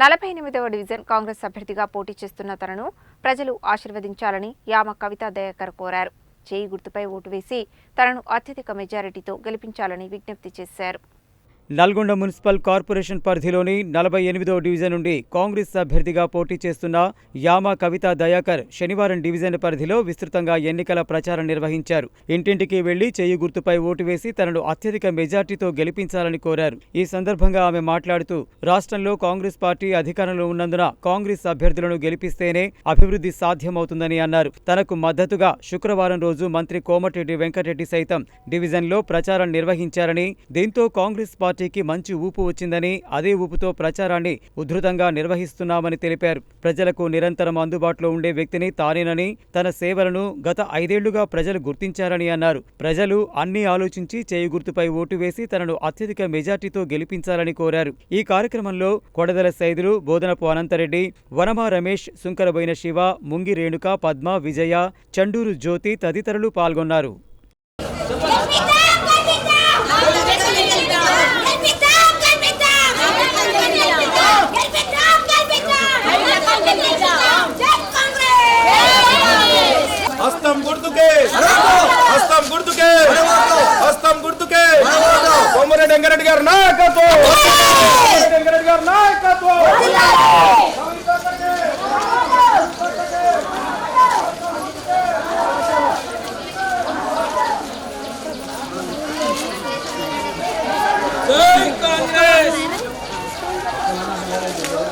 నలభై ఎనిమిదవ డివిజన్ కాంగ్రెస్ అభ్యర్థిగా పోటీ చేస్తున్న తనను ప్రజలు ఆశీర్వదించాలని యామ కవితా దయాకర్ కోరారు. చేయి గుర్తుపై ఓటు వేసి తనను అత్యధిక మెజారిటీతో గెలిపించాలని విజ్ఞప్తి చేశారు. నల్గొండ మున్సిపల్ కార్పొరేషన్ పరిధిలోని నలభై ఎనిమిదో డివిజన్ నుండి కాంగ్రెస్ అభ్యర్థిగా పోటీ చేస్తున్న యామ కవిత దయాకర్ శనివారం డివిజన్ పరిధిలో విస్తృతంగా ఎన్నికల ప్రచారం నిర్వహించారు. ఇంటింటికి వెళ్ళి చేయి గుర్తుపై ఓటు వేసి తనను అత్యధిక మెజార్టీతో గెలిపించాలని కోరారు. ఈ సందర్భంగా ఆమె మాట్లాడుతూ రాష్ట్రంలో కాంగ్రెస్ పార్టీ అధికారంలో ఉన్నందున కాంగ్రెస్ అభ్యర్థులను గెలిపిస్తేనే అభివృద్ధి సాధ్యమవుతుందని అన్నారు. తనకు మద్దతుగా శుక్రవారం రోజు మంత్రి కోమటిరెడ్డి వెంకటరెడ్డి సైతం డివిజన్లో ప్రచారం నిర్వహించారని దీంతో కాంగ్రెస్ పార్టీ పార్టీకి మంచి ఊపు వచ్చిందని అదే ఊపుతో ప్రచారాన్ని ఉధృతంగా నిర్వహిస్తున్నామని తెలిపారు. ప్రజలకు నిరంతరం అందుబాటులో ఉండే వ్యక్తిని తానేనని తన సేవలను గత ఐదేళ్ళుగా ప్రజలు గుర్తించారని అన్నారు. ప్రజలు అన్ని ఆలోచించి చేయి గుర్తుపై ఓటు వేసి తనను అత్యధిక మెజార్టీతో గెలిపించాలని కోరారు. ఈ కార్యక్రమంలో కొడదల సైదులు బోధనపు అనంతరెడ్డి వనమా రమేష్ సుంకరబోయిన శివ ముంగి రేణుక పద్మ విజయ చండూరు జ్యోతి తదితరులు పాల్గొన్నారు హస్తం గుర్తుకే హస్తం గుర్తుకే హస్తం గుర్తుకే గారి నాయకత్వం!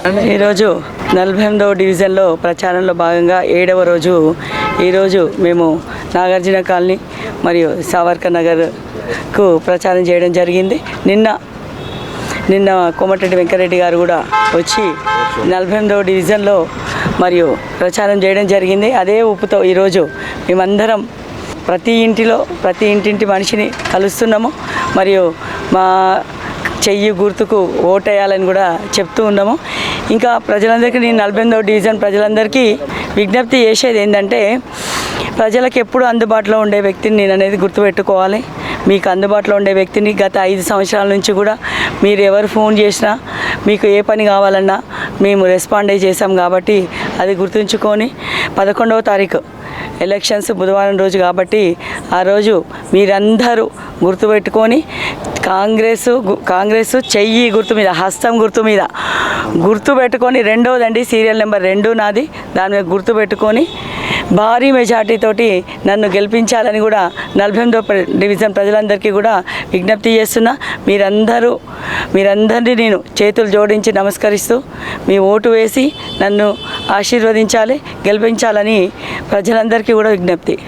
గారి ఈరోజు నలభై ఎనిమిదవ డివిజన్లో ప్రచారంలో భాగంగా ఏడవ రోజు ఈరోజు మేము నాగార్జున కాలనీ మరియు సావర్కర్ కు ప్రచారం చేయడం జరిగింది. నిన్న నిన్న కోమటిరెడ్డి వెంకరెడ్డి గారు కూడా వచ్చి నలభై ఎనిమిదవ డివిజన్లో మరియు ప్రచారం చేయడం జరిగింది. అదే ఉప్పుతో ఈరోజు మేమందరం ప్రతి ఇంటిలో ప్రతి ఇంటింటి మనిషిని కలుస్తున్నాము. మరియు మా చెయ్యి గుర్తుకు ఓటేయాలని కూడా చెప్తూ ఉన్నాము. ఇంకా ప్రజలందరికీ నేను నలభై ఎనిమిదవ డివిజన్ ప్రజలందరికీ విజ్ఞప్తి చేసేది ఏంటంటే ప్రజలకు ఎప్పుడు అందుబాటులో ఉండే వ్యక్తిని నేను అనేది గుర్తుపెట్టుకోవాలి. మీకు అందుబాటులో ఉండే వ్యక్తిని గత ఐదు సంవత్సరాల నుంచి కూడా మీరు ఎవరు ఫోన్ చేసినా మీకు ఏ పని కావాలన్నా మేము రెస్పాండ్ అయి చేసాం కాబట్టి అది గుర్తుంచుకొని పదకొండవ తారీఖు ఎలక్షన్స్ బుధవారం రోజు కాబట్టి ఆ రోజు మీరందరూ గుర్తుపెట్టుకొని కాంగ్రెస్ కాంగ్రెస్ చెయ్యి గుర్తు మీద హస్తం గుర్తు మీద గుర్తు పెట్టుకొని రెండోదండి సీరియల్ నెంబర్ రెండు నాది. దాని మీద గుర్తు పెట్టుకొని భారీ మెజార్టీతోటి నన్ను గెలిపించాలని కూడా నలభై ఎనిమిదో డివిజన్ ప్రజలందరికీ కూడా విజ్ఞప్తి చేస్తున్నా. మీరందరూ మీరందరినీ నేను చేతులు జోడించి నమస్కరిస్తూ మీ ఓటు వేసి నన్ను ఆశీర్వదించాలి గెలిపించాలని ప్రజలందరికీ కూడా విజ్ఞప్తి.